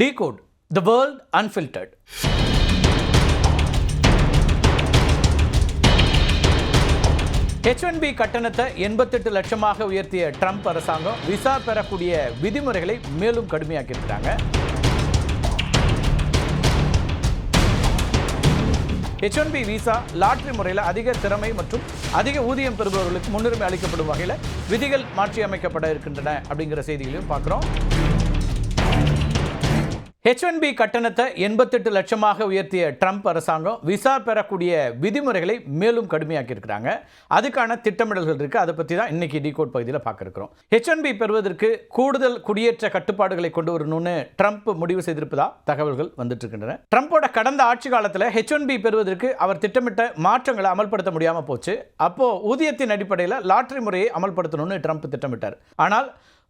Decode the world unfiltered H one B கட்டணத்தை எண்பத்தெட்டு லட்சமாக உயர்த்திய ட்ரம்ப் அரசாங்கம் விசா பெறக்கூடிய விதிமுறைகளை மேலும் கடுமையாக்கியிருக்கிறாங்க. H one B visa lottery முறையில் அதிக திறமை மற்றும் அதிக ஊதியம் பெறுபவர்களுக்கு முன்னுரிமை அளிக்கப்படும் வகையில் விதிகள் மாற்றியமைக்கப்பட இருக்கின்றன அப்படிங்கிற செய்திகளையும் பார்க்குறோம். ஹெச் ஒன் பி கட்டணத்தை எண்பத்தெட்டு லட்சமாக உயர்த்திய ட்ரம்ப் அரசாங்கம் விசா பெறக்கூடிய விதிமுறைகளை மேலும் கடுமையாக்கியிருக்கிறாங்க. அதுக்கான திட்டமிடல்கள் இருக்குது அதை பற்றி தான் இன்னைக்கு டிகோட் பகுதியில் பார்க்க இருக்கிறோம் ஹெச் ஒன் பி பெறுவதற்கு கூடுதல் குடியேற்ற கட்டுப்பாடுகளை கொண்டு வரணும்னு ட்ரம்ப் முடிவு செய்திருப்பதா தகவல்கள் வந்துட்டு இருக்கின்றன ட்ரம்ப்போட கடந்த ஆட்சி காலத்தில் ஹெச் ஒன் பி பெறுவதற்கு அவர் திட்டமிட்ட மாற்றங்களை அமல்படுத்த முடியாமல் போச்சு. அப்போ ஊதியத்தின் அடிப்படையில் லாட்ரி முறையை அமல்படுத்தணும்னு ட்ரம்ப் திட்டமிட்டார். ஆனால்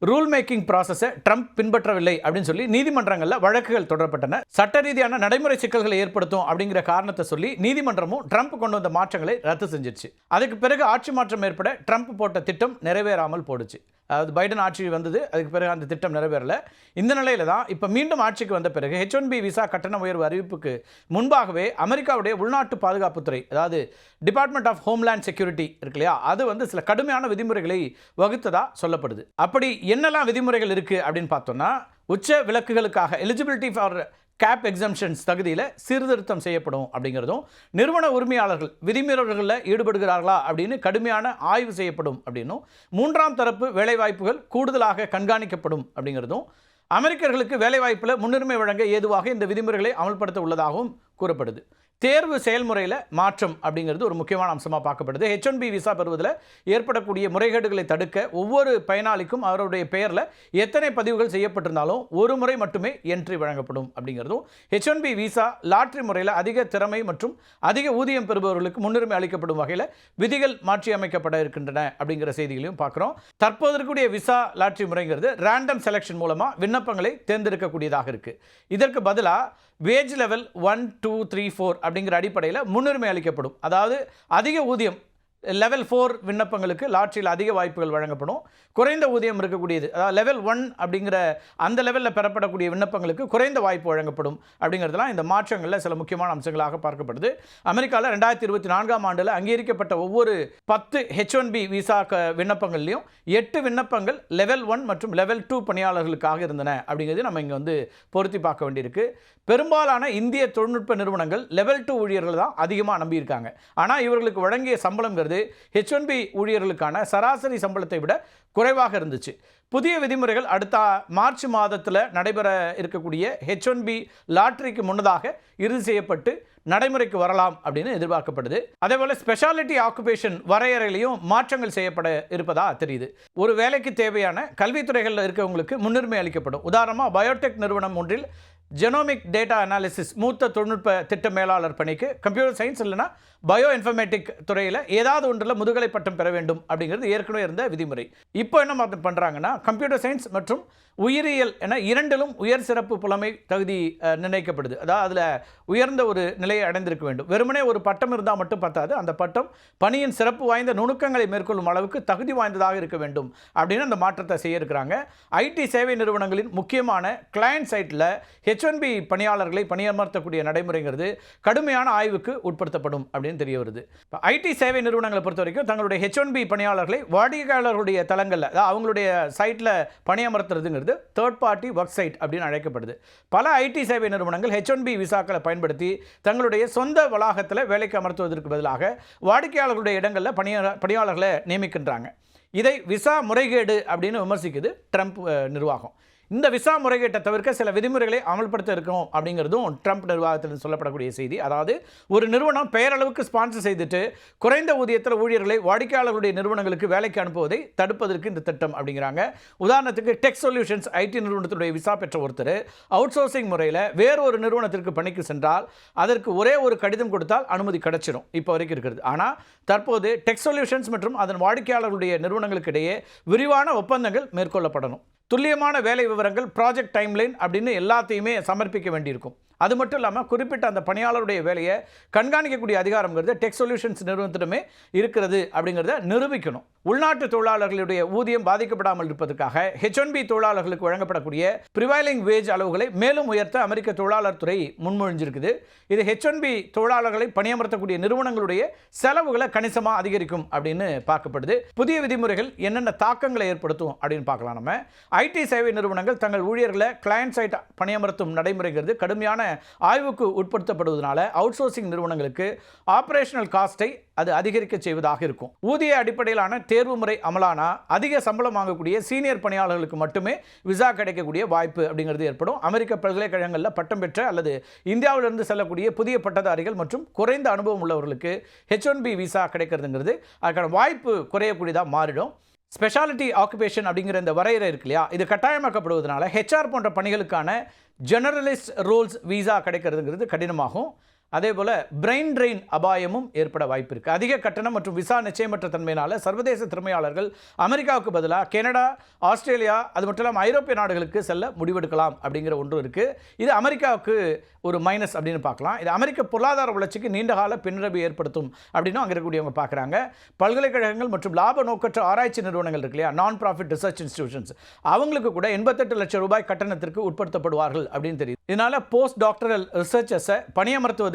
ரூல் மேக்கிங் ப்ராசஸை ட்ரம்ப் பின்பற்றவில்லை அப்படின்னு சொல்லி நீதிமன்றங்களில் வழக்குகள் தொடரப்பட்டன. சட்ட ரீதியான நடைமுறை சிக்கல்களை ஏற்படுத்தும் அப்படிங்கிற காரணத்தை சொல்லி நீதிமன்றமும் ட்ரம்ப் கொண்டு வந்த மாற்றங்களை ரத்து செஞ்சிருச்சு. அதுக்கு பிறகு ஆட்சி மாற்றம் ஏற்பட ட்ரம்ப் போட்ட திட்டம் நிறைவேறாமல் போடுச்சு. அதாவது பைடன் ஆட்சி வந்தது அதுக்கு பிறகு அந்த திட்டம் நிறைவேறல. இந்த நிலையில தான் இப்போ மீண்டும் ஆட்சிக்கு வந்த பிறகு ஹெச் ஒன் பி விசா கட்டண உயர்வு அறிவிப்புக்கு முன்பாகவே அமெரிக்காவுடைய உள்நாட்டு பாதுகாப்புத்துறை அதாவது டிபார்ட்மெண்ட் ஆஃப் ஹோம்லேண்ட் செக்யூரிட்டி இருக்கு இல்லையா? அது வந்து சில கடுமையான விதிமுறைகளை வகுத்ததாக சொல்லப்படுது. அப்படி என்னெல்லாம் விதிமுறைகள் இருக்குது அப்படின்னு பார்த்தோம்னா உச்ச விலக்குகளுக்காக எலிஜிபிலிட்டி ஃபார் கேப் எக்ஸம்ஷன்ஸ் தகுதியில் சீர்திருத்தம் செய்யப்படும் அப்படிங்கிறதும் நிறுவன உரிமையாளர்கள் விதிமீறல்களில் ஈடுபடுகிறார்களா அப்படின்னு கடுமையான ஆய்வு செய்யப்படும் அப்படின்னும் மூன்றாம் தரப்பு வேலைவாய்ப்புகள் கூடுதலாக கண்காணிக்கப்படும் அப்படிங்கிறதும் அமெரிக்கர்களுக்கு வேலைவாய்ப்பில் முன்னுரிமை வழங்க ஏதுவாக இந்த விதிமுறைகளை அமல்படுத்த உள்ளதாகவும் கூறப்படுது. தேர்வு செயல்முறையில் மாற்றம் அப்படிங்கிறது ஒரு முக்கியமான அம்சமாக பார்க்கப்படுது. ஹெச் ஒன் பி விசா பெறுவதில் ஏற்படக்கூடிய முறைகேடுகளை தடுக்க ஒவ்வொரு பயனாளிக்கும் அவருடைய பெயரில் எத்தனை பதிவுகள் செய்யப்பட்டிருந்தாலும் ஒரு முறை மட்டுமே என்ட்ரி வழங்கப்படும் அப்படிங்கிறதும் H one B visa lottery முறையில் அதிக திறமை மற்றும் அதிக ஊதியம் பெறுபவர்களுக்கு முன்னுரிமை அளிக்கப்படும் வகையில் விதிகள் மாற்றியமைக்கப்பட இருக்கின்றன அப்படிங்கிற செய்திகளையும் பார்க்குறோம். தற்போது இருக்கக்கூடிய விசா லாட்ரி முறைங்கிறது ரேண்டம் செலெக்ஷன் மூலமாக விண்ணப்பங்களை தேர்ந்தெடுக்கக்கூடியதாக இருக்குது இதற்கு பதிலாக wage level one two three four அப்படிங்கிற அடிப்படையில் முன்னுரிமை அளிக்கப்படும். அதாவது அதிக ஊதியம் லெவல் ஃபோர் விண்ணப்பங்களுக்கு லாட்ரியில் அதிக வாய்ப்புகள் வழங்கப்படும். குறைந்த ஊதியம் இருக்கக்கூடியது. அதாவது லெவல் ஒன் அப்படிங்கிற அந்த லெவலில் பெறப்படக்கூடிய விண்ணப்பங்களுக்கு குறைந்த வாய்ப்பு வழங்கப்படும் அப்படிங்கிறதுலாம் இந்த மாற்றங்களில் சில முக்கியமான அம்சங்களாக பார்க்கப்படுது. அமெரிக்காவில் ரெண்டாயிரத்தி இருபத்தி நான்காம் ஆண்டில் அங்கீகரிக்கப்பட்ட ஒவ்வொரு பத்து ஹெச் ஒன் பி விசா க விண்ணப்பங்கள்லையும் எட்டு விண்ணப்பங்கள் லெவல் ஒன் மற்றும் லெவல் டூ பணியாளர்களுக்காக இருந்தன அப்படிங்கிறது நம்ம இங்கே வந்து பொருத்தி பார்க்க வேண்டியிருக்கு. பெரும்பாலான இந்திய தொழில்நுட்ப நிறுவனங்கள் லெவல் டூ ஊழியர்கள் தான் அதிகமாக நம்பியிருக்காங்க. ஆனால் இவர்களுக்கு வழங்கிய சம்பளங்கிறது ஹெச் ஒன் பி ஊழியர்களுக்கான சராசரி சம்பளத்தை விட குறைவாக இருந்துச்சு. புதிய விதிமுறைகள் அடுத்த மார்ச் மாதத்தில் நடைபெற இருக்கக்கூடிய ஹெச் ஒன் பி லாட்ரிக்கு முன்னதாக இறுதி செய்யப்பட்டு நடைமுறைக்கு வரலாம் அப்படின்னு எதிர்பார்க்கப்படுது. அதே போல் ஸ்பெஷாலிட்டி ஆக்குபேஷன் வரையறையிலையும் மாற்றங்கள் செய்யப்பட இருப்பதா தெரியுது. ஒரு வேலைக்கு தேவையான கல்வித்துறைகளில் இருக்கவங்களுக்கு முன்னுரிமை அளிக்கப்படும். உதாரணமாக பயோடெக் நிறுவனம் ஒன்றில் ஜெனோமிக் டேட்டா அனாலிசிஸ் மூத்த தொழில்நுட்ப திட்ட மேலாளர் பணிக்கு கம்ப்யூட்டர் சயின்ஸ் இல்லைனா பயோ இன்ஃபர்மேட்டிக் துறையில் ஏதாவது ஒன்றில் முதுகலை பட்டம் பெற வேண்டும் அப்படிங்கிறது ஏற்கனவே இருந்த விதிமுறை. இப்போ என்ன மாற்ற பண்ணுறாங்கன்னா கம்ப்யூட்டர் சயின்ஸ் மற்றும் உயிரியல் என இரண்டிலும் உயர் சிறப்பு புலமை தகுதி நிர்ணயிக்கப்படுது. அதாவது அதில் உயர்ந்த ஒரு நிலையை அடைந்திருக்க வேண்டும். வெறுமனே ஒரு பட்டம் இருந்தால் மட்டும் பத்தாது. அந்த பட்டம் பணியின் சிறப்பு வாய்ந்த நுணுக்கங்களை மேற்கொள்ளும் அளவுக்கு தகுதி வாய்ந்ததாக இருக்க வேண்டும் அப்படின்னு அந்த மாற்றத்தை செய்ய இருக்கிறாங்க. ஐடி சேவை நிறுவனங்களின் முக்கியமான கிளையண்ட் சைட்டில் ஹெச் ஹெச் ஒன் பி பணியாளர்களை பணியமர்த்தக்கூடிய நடைமுறைங்கிறது கடுமையான ஆய்வுக்கு உட்படுத்தப்படும் அப்படின்னு தெரிய வருது. இப்போ ஐடி சேவை நிறுவனங்களை பொறுத்த வரைக்கும் தங்களுடைய ஹெச் ஒன் பி பணியாளர்களை வாடிக்கையாளர்களுடைய தளங்களில் அதாவது அவங்களுடைய சைட்டில் பணியமர்த்துறதுங்கிறது தேர்ட் பார்ட்டி ஒர்க் சைட் அப்படின்னு அழைக்கப்படுது. பல ஐடி சேவை நிறுவனங்கள் ஹெச் ஒன் பி விசாக்களை பயன்படுத்தி தங்களுடைய சொந்த வளாகத்தில் வேலைக்கு அமர்த்துவதற்கு பதிலாக வாடிக்கையாளர்களுடைய இடங்களில் பணியாள பணியாளர்களை நியமிக்கின்றாங்க. இதை விசா முறைகேடு அப்படின்னு விமர்சிக்குது ட்ரம்ப் நிர்வாகம். இந்த விசா முறைகேட்டை தவிர்க்க சில விதிமுறைகளை அமல்படுத்த இருக்கணும் அப்படிங்கிறதும் ட்ரம்ப் நிர்வாகத்தில் சொல்லப்படக்கூடிய செய்தி. அதாவது ஒரு நிறுவனம் பெயரளவுக்கு ஸ்பான்சர் செய்துட்டு குறைந்த ஊதியத்தில் ஊழியர்களை வாடிக்கையாளர்களுடைய நிறுவனங்களுக்கு வேலைக்கு அனுப்புவதை தடுப்பதற்கு இந்த திட்டம் அப்படிங்கிறாங்க. உதாரணத்துக்கு டெக் சொல்யூஷன்ஸ் ஐடி நிறுவனத்தினுடைய விசா பெற்ற ஒருத்தர் அவுட் சோர்சிங் முறையில் வேறொரு நிறுவனத்திற்கு பணிக்கு சென்றால் அதற்கு ஒரே ஒரு கடிதம் கொடுத்தால் அனுமதி கிடைச்சிடும் இப்போ வரைக்கும் இருக்கிறது. ஆனால் தற்போது டெக் சொல்யூஷன்ஸ் மற்றும் அதன் வாடிக்கையாளர்களுடைய நிறுவனங்களுக்கு இடையே விரிவான ஒப்பந்தங்கள் மேற்கொள்ளப்படணும். துல்லியமான வேலை விவரங்கள் ப்ராஜெக்ட் டைம்லைன் அப்படின்னு எல்லாத்தையுமே சமர்ப்பிக்க வேண்டியிருக்கும். அது மட்டும் இல்லாமல் குறிப்பிட்ட அந்த பணியாளருடைய வேலையை கண்காணிக்கக்கூடிய அதிகாரங்கிறது டெக் சொல்யூஷன்ஸ் நிறுவனத்திடமே இருக்கிறது அப்படிங்கிறத நிரூபிக்கணும். உள்நாட்டு தொழிலாளர்களுடைய ஊதியம் பாதிக்கப்படாமல் இருப்பதற்காக ஹெச் ஒன் பி தொழிலாளர்களுக்கு வழங்கப்படக்கூடிய ப்ரிவைலிங் வேஜ் அளவுகளை மேலும் உயர்த்த அமெரிக்க தொழிலாளர் துறை முன்மொழிஞ்சிருக்குது. இது ஹெச் ஒன் பி தொழிலாளர்களை பணியமர்த்தக்கூடிய நிறுவனங்களுடைய செலவுகளை கணிசமாக அதிகரிக்கும் அப்படின்னு பார்க்கப்படுது. புதிய விதிமுறைகள் என்னென்ன தாக்கங்களை ஏற்படுத்தும் அப்படின்னு பார்க்கலாம் நம்ம. ஐடி சேவை நிறுவனங்கள் தங்கள் ஊழியர்களை கிளையன்ட் சைட் பணியமர்த்தும் நடைமுறைங்கிறது கடுமையான ஆய்வுக்கு உட்படுத்தப்படுவதனால அவுட் சோர்சிங் நிறுவனங்களுக்கு ஆப்ரேஷனல் காஸ்ட்டை அது அதிகரிக்க செய்வதாக இருக்கும். ஊதிய அடிப்படையிலான தேர்வு முறை அமலானா அதிக சம்பளம் வாங்கக்கூடிய சீனியர் பணியாளர்களுக்கு மட்டுமே விசா கிடைக்கக்கூடிய வாய்ப்பு அப்படிங்கிறது ஏற்படும். அமெரிக்க பல்கலைக்கழகங்களில் பட்டம் பெற்ற அல்லது இந்தியாவிலிருந்து செல்லக்கூடிய புதிய பட்டதாரிகள் மற்றும் குறைந்த அனுபவம் உள்ளவர்களுக்கு ஹெச் ஒன் பி விசா கிடைக்கிறதுங்கிறது அதுக்கான வாய்ப்பு குறையக்கூடியதாக மாறிடும். ஸ்பெஷாலிட்டி ஆக்குபேஷன் அப்படிங்கிற இந்த வரையறை இருக்கு இல்லையா? இது கட்டாயமாக்கப்படுவதனால ஹெச்ஆர் போன்ற பணிகளுக்கான ஜெனரலிஸ்ட் ரோல்ஸ் வீசா கிடைக்கிறதுங்கிறது கடினமாகும். அதே போல் பிரெயின் ட்ரெயின் அபாயமும் ஏற்பட வாய்ப்பு இருக்குது அதிக கட்டணம் மற்றும் விசா நிச்சயமற்ற தன்மையினால் சர்வதேச திறமையாளர்கள் அமெரிக்காவுக்கு பதிலாக கனடா ஆஸ்திரேலியா அது மட்டும் இல்லாமல் ஐரோப்பிய நாடுகளுக்கு செல்ல முடிவெடுக்கலாம் அப்படிங்கிற ஒன்று இருக்குது இது அமெரிக்காவுக்கு ஒரு மைனஸ் அப்படின்னு பார்க்கலாம். இது அமெரிக்க பொருளாதார வளர்ச்சிக்கு நீண்டகால பின்னடைவு ஏற்படுத்தும் அப்படின்னு அங்கே இருக்கக்கூடியவங்க பார்க்குறாங்க. பல்கலைக்கழகங்கள் மற்றும் லாப நோக்கற்ற ஆராய்ச்சி நிறுவனங்கள் இருக்கு இல்லையா? நான் ப்ராஃபிட் ரிசர்ச் இன்ஸ்டிடியூஷன்ஸ் அவங்களுக்கு கூட எண்பத்தெட்டு லட்சம் ரூபாய் கட்டணத்திற்கு உட்படுத்தப்படுவார்கள் அப்படின்னு தெரியுது. இதனால் போஸ்ட் டாக்டரல் ரிசர்ச்சர்ஸை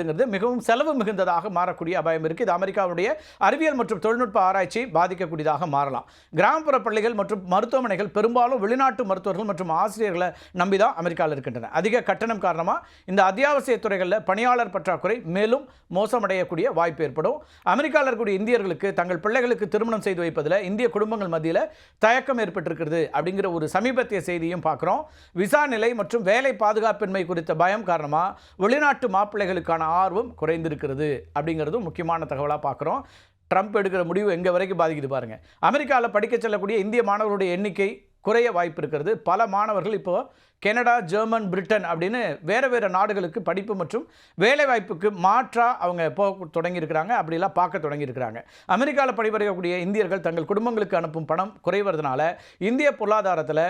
பணியமர்த்துவதுங்கிறது மிகவும் செலவு மிகுந்ததாக மாறக்கூடிய அபாயம் இருக்குது இது அமெரிக்காவுடைய அறிவியல் மற்றும் தொழில்நுட்ப ஆராய்ச்சி பாதிக்கக்கூடியதாக மாறலாம். கிராமப்புற பள்ளிகள் மற்றும் மருத்துவமனைகள் பெரும்பாலும் வெளிநாட்டு மருத்துவர்கள் மற்றும் ஆசிரியர்களை நம்பி தான் அமெரிக்காவில் இருக்கின்றன. அதிக கட்டணம் காரணமாக இந்த அத்தியாவசிய துறைகளில் பணியாளர் பற்றாக்குறை மேலும் மோசமடையக்கூடிய வாய்ப்பு ஏற்படும். அமெரிக்காவில் இருக்கக்கூடிய இந்தியர்களுக்கு தங்கள் பிள்ளைகளுக்கு திருமணம் செய்து வைப்பதில் இந்திய குடும்பங்கள் மத்தியில் தயக்கம் ஏற்பட்டிருக்கிறது அப்படிங்கிற ஒரு சமீபத்திய செய்தியும் பார்க்குறோம். விசா நிலை மற்றும் வேலை பாதுகாப்பின்மை குறித்த பயம் காரணமாக வெளிநாட்டு மாப்பிள்ளைகளுக்கான ஆர்வம் குறைந்திருக்கிறது அப்படிங்கிறதும் முக்கியமான தகவலாக பார்க்குறோம் ட்ரம்ப் எடுக்கிற முடிவு எங்கே வரைக்கும் பாதிக்குது பாருங்கள் அமெரிக்காவில் படிக்க செல்லக்கூடிய இந்திய மாணவர்களுடைய எண்ணிக்கை குறைய வாய்ப்பு இருக்கிறது. பல மாணவர்கள் இப்போது கனடா ஜெர்மன் பிரிட்டன் அப்படின்னு வேறு வேறு நாடுகளுக்கு படிப்பு மற்றும் வேலைவாய்ப்புக்கு மாற்றாக அவங்க போக தொடங்கியிருக்கிறாங்க. அப்படிலாம் பார்க்க தொடங்கியிருக்கிறாங்க. அமெரிக்காவில் படிப்பறிக்கக்கூடிய இந்தியர்கள் தங்கள் குடும்பங்களுக்கு அனுப்பும் பணம் குறைவதனால இந்திய பொருளாதாரத்தில்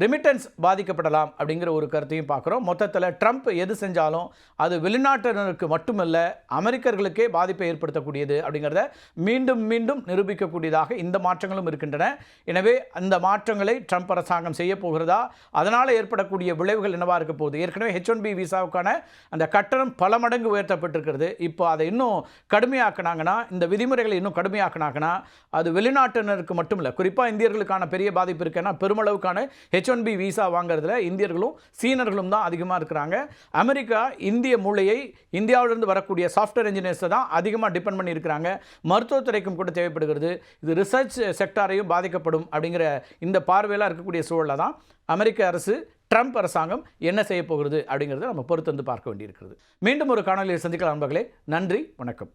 ரிமிட்டன்ஸ் பாதிக்கப்படலாம் அப்படிங்கிற ஒரு கருத்தையும் பார்க்குறோம். மொத்தத்தில் ட்ரம்ப் எது செஞ்சாலும் அது வெளிநாட்டினருக்கு மட்டுமல்ல அமெரிக்கர்களுக்கே பாதிப்பை ஏற்படுத்தக்கூடியது அப்படிங்கிறத மீண்டும் மீண்டும் நிரூபிக்கக்கூடியதாக இந்த மாற்றங்களும் இருக்கின்றன. எனவே அந்த மாற்றங்களை ட்ரம்ப் அரசாங்கம் செய்ய போகிறதா? அதனால் ஏற்படக்கூடிய விளைவுகள் என்னவாக இருக்க போகுது? ஏற்கனவே ஹெச் ஒன் பி விசாவுக்கான அந்த கட்டணம் பல மடங்கு உயர்த்தப்பட்டிருக்கிறது. இப்போ அதை இன்னும் கடுமையாக்குனாங்கன்னா இந்த விதிமுறைகளை இன்னும் கடுமையாக்குனாங்கன்னா அது வெளிநாட்டினருக்கு மட்டும் இல்லை குறிப்பாக இந்தியர்களுக்கான பெரிய பாதிப்பு இருக்குன்னா பெருமளவுக்கான H H one B visa வாங்குறதுல இந்தியர்களும் சீனர்களும் தான் அதிகமாக இருக்கிறாங்க. அமெரிக்கா இந்திய மூளையை இந்தியாவிலிருந்து வரக்கூடிய சாஃப்ட்வேர் இன்ஜினியர்ஸை தான் அதிகமாக டிபெண்ட் பண்ணியிருக்கிறாங்க மருத்துவத்துறைக்கும் கூட தேவைப்படுகிறது. இது ரிசர்ச் செக்டாரையும் பாதிக்கப்படும் அப்படிங்கிற இந்த பார்வையெல்லாம் இருக்கக்கூடிய சூழலில் தான் அமெரிக்க அரசு ட்ரம்ப் அரசாங்கம் என்ன செய்ய போகிறது அப்படிங்கிறத நம்ம பொறுத்து வந்து பார்க்க வேண்டியிருக்கிறது. மீண்டும் ஒரு காணொலியை சந்திக்கலாம் நண்பர்களே. நன்றி வணக்கம்.